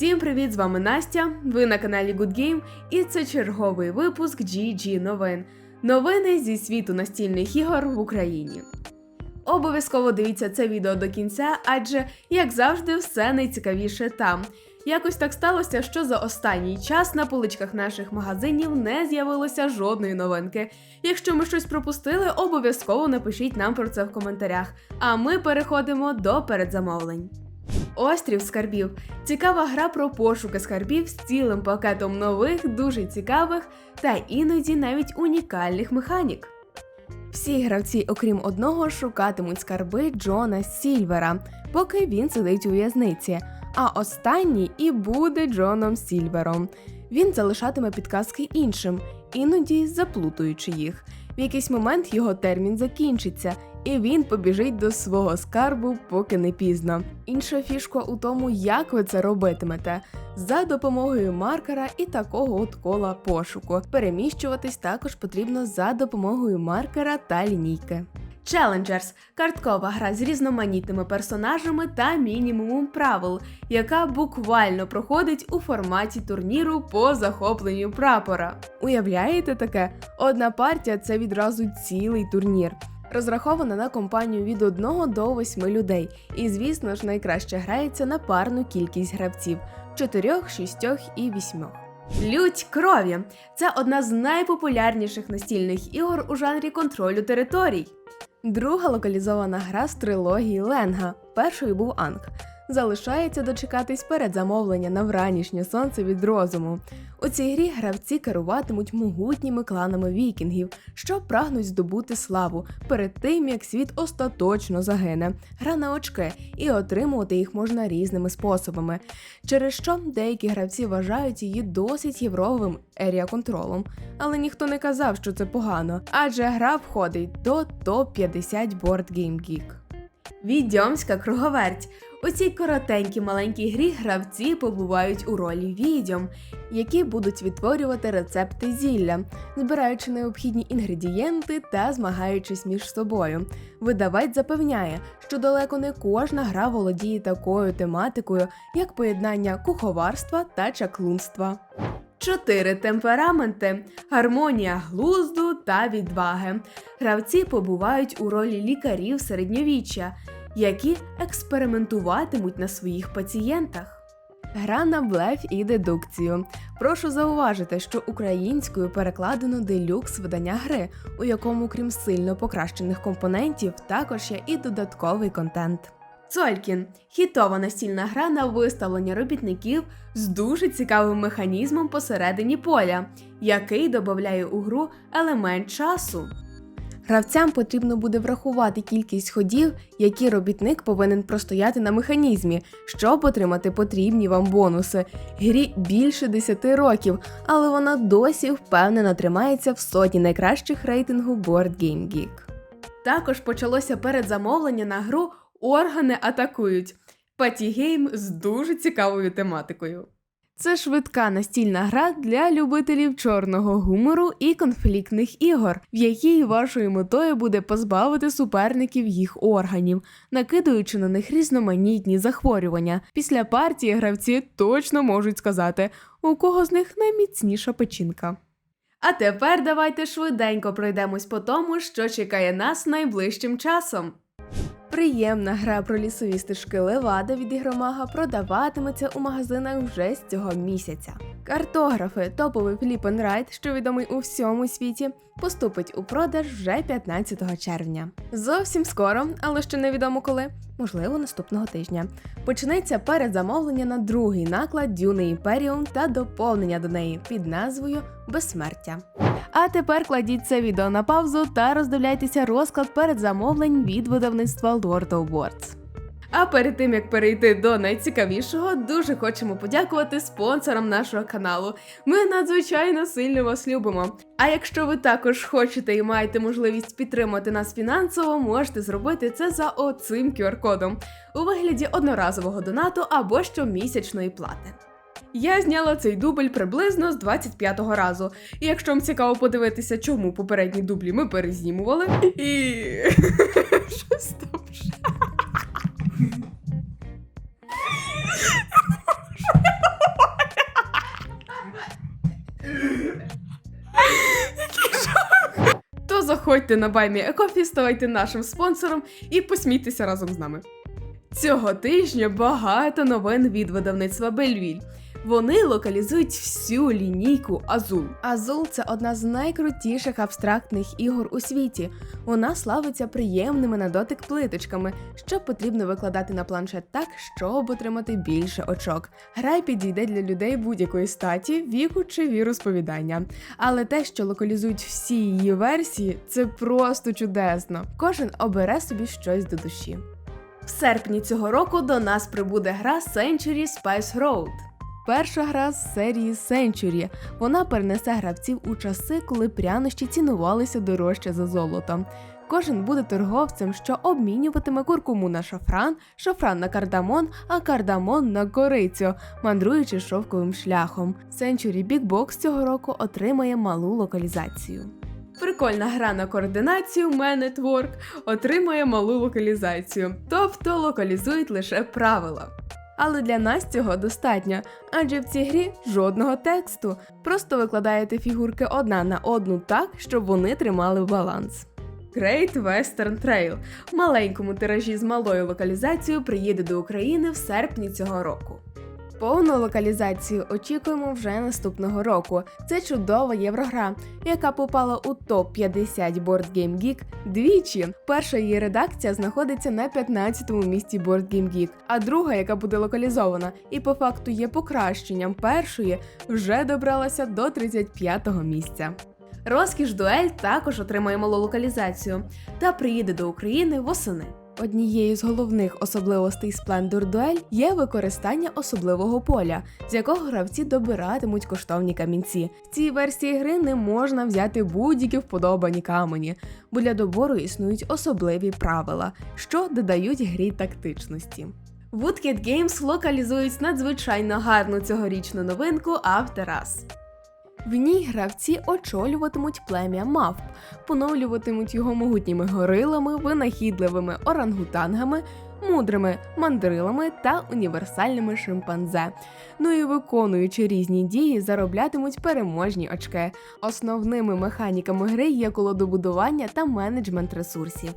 Всім привіт! З вами Настя. Ви на каналі Good Game, і це черговий випуск GG новин. Новини зі світу настільних ігор в Україні. Обов'язково дивіться це відео до кінця, адже, як завжди, все найцікавіше там. Якось так сталося, що за останній час на поличках наших магазинів не з'явилося жодної новинки. Якщо ми щось пропустили, обов'язково напишіть нам про це в коментарях. А ми переходимо до передзамовлень. Острів скарбів цікава гра про пошуки скарбів з цілим пакетом нових, дуже цікавих та іноді навіть унікальних механік. Всі гравці, окрім одного, шукатимуть скарби Джона Сільвера, поки він сидить у в'язниці. А останній і буде Джоном Сільвером. Він залишатиме підказки іншим, іноді заплутуючи їх. В якийсь момент його термін закінчиться, і він побіжить до свого скарбу, поки не пізно. Інша фішка у тому, як ви це робитимете, за допомогою маркера і такого от кола пошуку. Переміщуватись також потрібно за допомогою маркера та лінійки. Challengers – карткова гра з різноманітними персонажами та мінімумом правил, яка буквально проходить у форматі турніру по захопленню прапора. Уявляєте таке? Одна партія це відразу цілий турнір. Розрахована на компанію від 1 до 8 людей, і, звісно ж, найкраще грається на парну кількість гравців 4, 6 і 8. Лють крові це одна з найпопулярніших настільних ігор у жанрі контролю територій. Друга локалізована гра з трилогії Ленга. Першою був Анг. Залишається дочекатись передзамовлення на вранішнє сонце від розуму. У цій грі гравці керуватимуть могутніми кланами вікінгів, що прагнуть здобути славу перед тим, як світ остаточно загине. Гра на очки, і отримувати їх можна різними способами. Через що деякі гравці вважають її досить євровим ерія контролом. Але ніхто не казав, що це погано, адже гра входить до топ-50 Board Game Geek. Відьомська круговерть. У цій коротенькій маленькій грі гравці побувають у ролі відьом, які будуть відтворювати рецепти зілля, збираючи необхідні інгредієнти та змагаючись між собою. Видавець запевняє, що далеко не кожна гра володіє такою тематикою, як поєднання куховарства та чаклунства. Чотири темпераменти, гармонія глузду та відваги. Гравці побувають у ролі лікарів середньовіччя, які експериментуватимуть на своїх пацієнтах. Гра на блеф і дедукцію. Прошу зауважити, що українською перекладено делюкс видання гри, у якому, крім сильно покращених компонентів, також є і додатковий контент. Цолькін хітова настільна гра на виставлення робітників з дуже цікавим механізмом посередині поля, який додає у гру елемент часу. Гравцям потрібно буде врахувати кількість ходів, які робітник повинен простояти на механізмі, щоб отримати потрібні вам бонуси. Грі більше 10 років, але вона досі впевнено тримається в сотні найкращих рейтингу Board Game Geek. Також почалося передзамовлення на гру Органи атакують. Патігейм з дуже цікавою тематикою. Це швидка настільна гра для любителів чорного гумору і конфліктних ігор, в якій вашою метою буде позбавити суперників їх органів, накидуючи на них різноманітні захворювання. Після партії гравці точно можуть сказати, у кого з них найміцніша печінка. А тепер давайте швиденько пройдемось по тому, що чекає нас найближчим часом. Приємна гра про лісові стежки Левада від ігромага продаватиметься у магазинах вже з цього місяця. Картографи топовий Ride, що відомий у всьому світі, поступить у продаж вже 15 червня. Зовсім скоро, але ще невідомо коли, можливо, наступного тижня. Почнеться передзамовлення на другий наклад Дюни Імперіум та доповнення до неї під назвою Безсмертя. А тепер кладіть це відео на паузу та роздивляйтеся розклад передзамовлень від видавництва Lord of Words. А перед тим як перейти до найцікавішого, дуже хочемо подякувати спонсорам нашого каналу. Ми надзвичайно сильно вас любимо. А якщо ви також хочете і маєте можливість підтримати нас фінансово, можете зробити це за оцим QR-кодом у вигляді одноразового донату або щомісячної плати. Я зняла цей дубль приблизно з 25-го разу. І якщо вам цікаво подивитися, чому попередні дублі ми перезнімували, і щось там Переходьте на BuyMeACoffee, ставайте нашим спонсором і посмійтеся разом з нами. Цього тижня багато новин від видавництва Бельвіль. Вони локалізують всю лінійку Азул. Азул це одна з найкрутіших абстрактних ігор у світі. Вона славиться приємними на дотик плиточками, що потрібно викладати на планшет так, щоб отримати більше очок. Гра підійде для людей будь-якої статі, віку чи віросповідання. Але те, що локалізують всі її версії, це просто чудесно. Кожен обере собі щось до душі. В серпні цього року до нас прибуде гра Century Spice Road. Перша гра з серії Century. Вона перенесе гравців у часи, коли прянощі цінувалися дорожче за золото. Кожен буде торговцем, що обмінюватиме куркуму на шафран, шафран на кардамон, а кардамон на корицю, мандруючи шовковим шляхом. Century Big цього року отримає малу локалізацію. Прикольна гра на координацію Work отримає малу локалізацію, тобто локалізують лише правила. Але для нас цього достатньо, адже в цій грі жодного тексту. Просто викладаєте фігурки одна на одну так, щоб вони тримали баланс. Great Western Trail в маленькому тиражі з малою локалізацією приїде до України в серпні цього року. Повну локалізацію очікуємо вже наступного року. Це чудова єврогра, яка попала у топ 50 Board Game Geek двічі. Перша її редакція знаходиться на 15-му місці Board Game Geek, а друга, яка буде локалізована, і по факту є покращенням першої, вже добралася до 35-го місця. Розкіш дуель також отримає малу локалізацію та приїде до України восени. Однією з головних особливостей Splendor Duel є використання особливого поля, з якого гравці добиратимуть коштовні камінці. В цій версії гри не можна взяти будь-які вподобані камені, бо для добору існують особливі правила, що додають грі тактичності. Woodcat Games локалізують надзвичайно гарну цьогорічну новинку After. В ній гравці очолюватимуть плем'я мавп, поновлюватимуть його могутніми горилами, винахідливими орангутангами, мудрими мандрилами та універсальними шимпанзе. Ну і виконуючи різні дії, зароблятимуть переможні очки. Основними механіками гри є колодобудування та менеджмент ресурсів.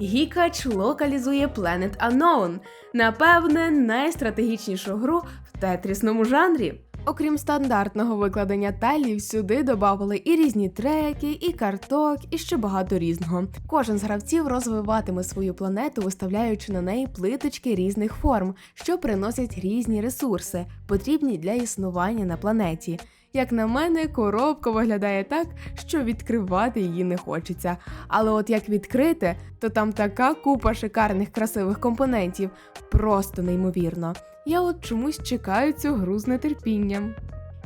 Гікач локалізує Planet Unknown, напевне, найстратегічнішу гру в тетрісному жанрі. Окрім стандартного викладення талів, сюди додавали і різні треки, і карток, і ще багато різного. Кожен з гравців розвиватиме свою планету, виставляючи на неї плиточки різних форм, що приносять різні ресурси, потрібні для існування на планеті. Як на мене, коробка виглядає так, що відкривати її не хочеться. Але от як відкрити, то там така купа шикарних красивих компонентів, просто неймовірно. Я от чомусь чекаю цю гру з нетерпінням.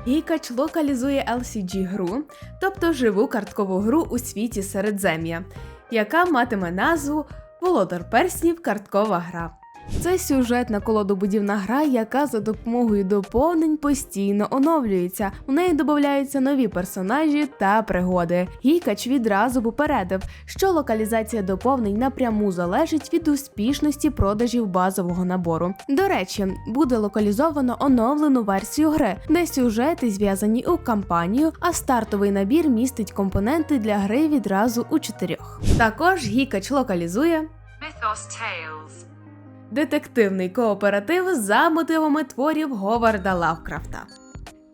Гікач локалізує LCG гру, тобто живу карткову гру у світі Середзем'я, яка матиме назву Володар Перснів карткова гра. Це сюжетна колодобудівна гра, яка за допомогою доповнень постійно оновлюється. У неї додаються нові персонажі та пригоди. Гікач відразу попередив, що локалізація доповнень напряму залежить від успішності продажів базового набору. До речі, буде локалізовано оновлену версію гри, де сюжети зв'язані у кампанію, а стартовий набір містить компоненти для гри відразу у чотирьох. Також Гікач локалізує Mythos Tales. Детективний кооператив за мотивами творів Говарда Лавкрафта.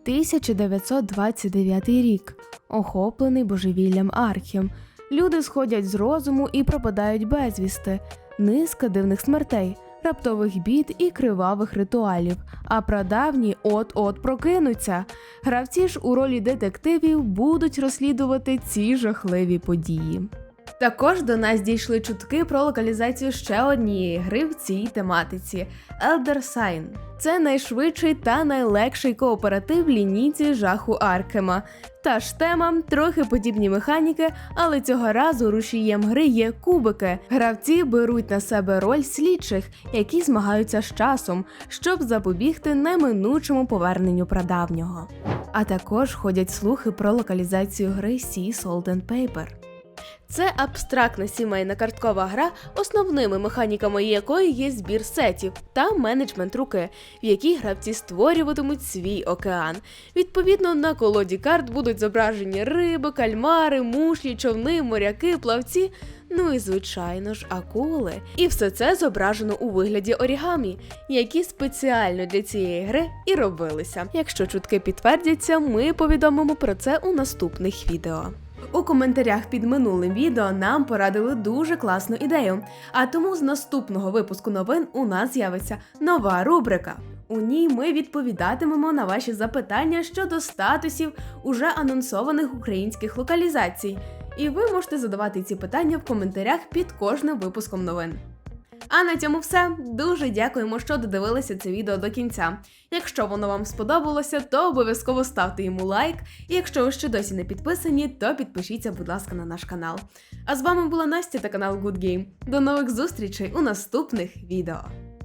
1929 рік. Охоплений божевіллям Архім. Люди сходять з розуму і пропадають безвісти. Низка дивних смертей, раптових бід і кривавих ритуалів. А прадавні от-от прокинуться. Гравці ж у ролі детективів будуть розслідувати ці жахливі події. Також до нас дійшли чутки про локалізацію ще однієї гри в цій тематиці Elder Sign. Це найшвидший та найлегший кооператив лінійці жаху Аркема. Та ж тема, трохи подібні механіки, але цього разу рушієм гри є кубики. Гравці беруть на себе роль слідчих, які змагаються з часом, щоб запобігти неминучому поверненню прадавнього. А також ходять слухи про локалізацію гри Sea Salt and Paper. Це абстрактна сімейна карткова гра, основними механіками якої є збір сетів та менеджмент руки, в якій гравці створюватимуть свій океан. Відповідно, на колоді карт будуть зображені риби, кальмари, мушлі, човни, моряки, плавці. Ну і звичайно ж, акули. І все це зображено у вигляді орігамі, які спеціально для цієї гри і робилися. Якщо чутки підтвердяться, ми повідомимо про це у наступних відео. У коментарях під минулим відео нам порадили дуже класну ідею. А тому з наступного випуску новин у нас з'явиться нова рубрика. У ній ми відповідатимемо на ваші запитання щодо статусів уже анонсованих українських локалізацій. І ви можете задавати ці питання в коментарях під кожним випуском новин. А на цьому все. Дуже дякуємо, що додивилися це відео до кінця. Якщо воно вам сподобалося, то обов'язково ставте йому лайк. І якщо ви ще досі не підписані, то підпишіться, будь ласка, на наш канал. А з вами була Настя та канал Good Game. До нових зустрічей у наступних відео.